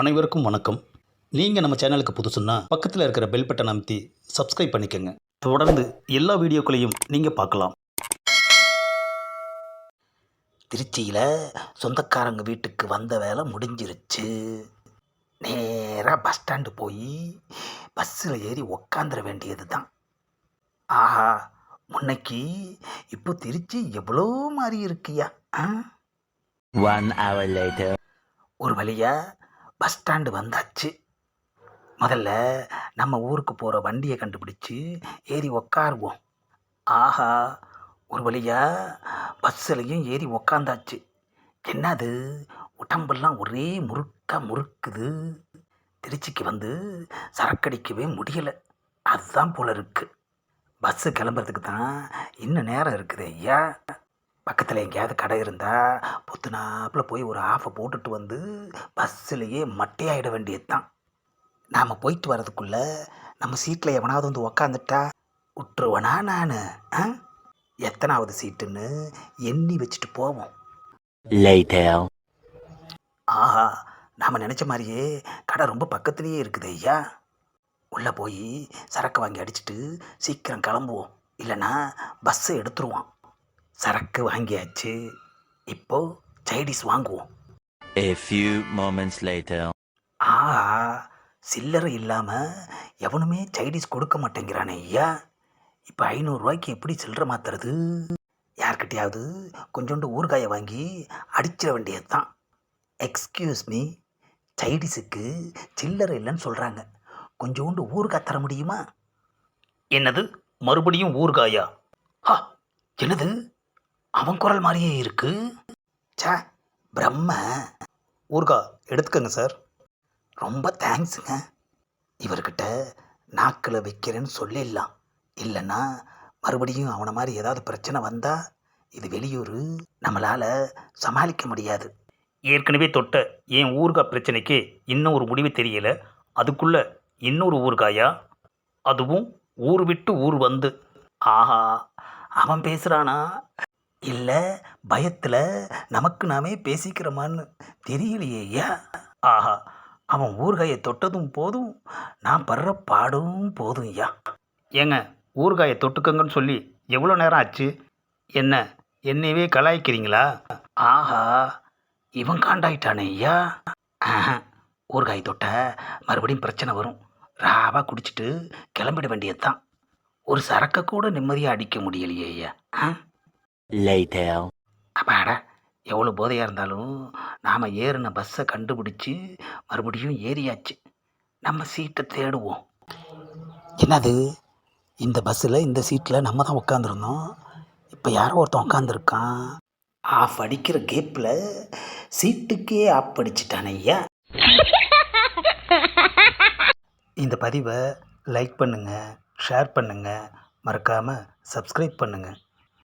அனைவருக்கும் வணக்கம். நீங்கள் நம்ம சேனலுக்கு புதுசுன்னா பக்கத்தில் இருக்கிற பெல் பட்டனை அமைத்தி சப்ஸ்கிரைப் பண்ணிக்கோங்க. தொடர்ந்து எல்லா வீடியோக்களையும் நீங்கள் பார்க்கலாம். திருச்சியில் சொந்தக்காரங்க வீட்டுக்கு வந்த வேலை முடிஞ்சிருச்சு. நேராக பஸ் ஸ்டாண்டு போய் பஸ்ஸில் ஏறி உக்காந்துட வேண்டியது தான் ஆஹா முன்னைக்கு இப்போ திருச்சி எவ்வளோ மாறி இருக்கியா later. ஒரு வழியாக பஸ் ஸ்டாண்டு வந்தாச்சு. முதல்ல நம்ம ஊருக்கு போகிற வண்டியை கண்டுபிடிச்சு ஏறி உக்காருவோம். ஆஹா ஒரு வழியாக பஸ்ஸுலையும் ஏறி உக்காந்தாச்சு. என்னது? உடம்பெல்லாம் ஒரே முறுக்காக முறுக்குது. திருச்சிக்கு வந்து சரக்கடிக்கவே முடியலை. அதுதான் போல இருக்குது பஸ்ஸு கிளம்புறதுக்கு தான் இன்னும் நேரம் இருக்குது ஐயா. பக்கத்தில் எங்கேயாவது கடை இருந்தால் பொத்துனாப்பில் போய் ஒரு ஆஃபை போட்டுட்டு வந்து பஸ்ஸிலேயே மட்டையாயிட வேண்டியது தான் நாம் போயிட்டு வர்றதுக்குள்ளே நம்ம சீட்டில் எவனாவது வந்து உக்காந்துட்டா விட்டுருவனா நான் எத்தனாவது சீட்டுன்னு எண்ணி வச்சுட்டு போவோம். ஆஹா நாம் நினச்ச மாதிரியே கடை ரொம்ப பக்கத்துலேயே இருக்குது ஐயா. உள்ளே போய் சரக்கு வாங்கி அடிச்சிட்டு சீக்கிரம் கிளம்புவோம். இல்லைன்னா பஸ்ஸை எடுத்துருவான். சரக்கு வாங்கியாச்சு. இப்போ சைடிஸ் வாங்குவோம். A few moments later. ஆஹா சில்லறை இல்லாமல் எவனுமே சைடிஸ் கொடுக்க மாட்டேங்கிறானே ஐயா. இப்போ ஐநூறுரூவாய்க்கு எப்படி சில்லறை மாத்துறது? யார்கிட்டயாவது கொஞ்சோண்டு ஊறுகாயை வாங்கி அடிச்சிட வேண்டியது தான் எக்ஸ்கியூஸ் மீ சைடிஸுக்கு சில்லறை இல்லைன்னு சொல்கிறாங்க கொஞ்சோண்டு ஊறுகாய் தர முடியுமா? என்னது? மறுபடியும் ஊறுகாயா? ஹா என்னது? அவன் குரல் மாதிரியே இருக்கு. சே பிரம்ம. ஊர்கா எடுத்துக்கங்க சார் ரொம்ப தேங்க்ஸுங்க இவர்கிட்ட நாக்கில் வைக்கிறேன்னு சொல்லிடலாம். இல்லைன்னா மறுபடியும் அவனை மாதிரி ஏதாவது பிரச்சனை வந்தால் இது வெளியூர். நம்மளால் சமாளிக்க முடியாது. ஏற்கனவே தொட்ட என் ஊர்கா பிரச்சனைக்கு இன்னும் ஒரு முடிவு தெரியல. அதுக்குள்ளே இன்னொரு ஊர்காயா? அதுவும் ஊர் விட்டு ஊர் வந்து. ஆஹா அவன் பேசுகிறானா இல்லை பயத்தில் நமக்கு நாமே பேசிக்கிறோமான்னு தெரியலையே ஐயா ஆஹா அவன் ஊறுகாயை தொட்டதும் போதும் நான் படுற பாடும் போதும் ஐயா ஏங்க ஊறுகாயை தொட்டுக்கங்கன்னு சொல்லி எவ்வளோ நேரம் ஆச்சு? என்ன என்னையவே கலாய்க்கிறீங்களா? ஆஹா இவன் காண்டாயிட்டானே ஐயா ஆஹா, ஊறுகாய் தொட்ட மறுபடியும் பிரச்சனை வரும். ராவா குடிச்சிட்டு கிளம்பிட வேண்டியது தான் ஒரு சரக்கை கூட நிம்மதியாக அடிக்க முடியலையே ஐயா லைட்டர் அப்பாடா எவ்வளோ போதையாக இருந்தாலும் நாம் ஏறின பஸ்ஸை கண்டுபிடிச்சி மறுபடியும் ஏறியாச்சு. நம்ம சீட்டை தேடுவோம். என்னது? இந்த பஸ்ஸில் இந்த சீட்டில் நம்ம தான் உட்காந்துருந்தோம் இப்போ யாரோ ஒருத்தன் உட்காந்துருக்கான் ஆஃப் அடிக்கிற கேப்பில் சீட்டுக்கே ஆஃப் அடிச்சிட்டானே ஐயா. இந்த பதிவை லைக் பண்ணுங்கள் ஷேர் பண்ணுங்கள் மறக்காமல் சப்ஸ்கிரைப் பண்ணுங்கள்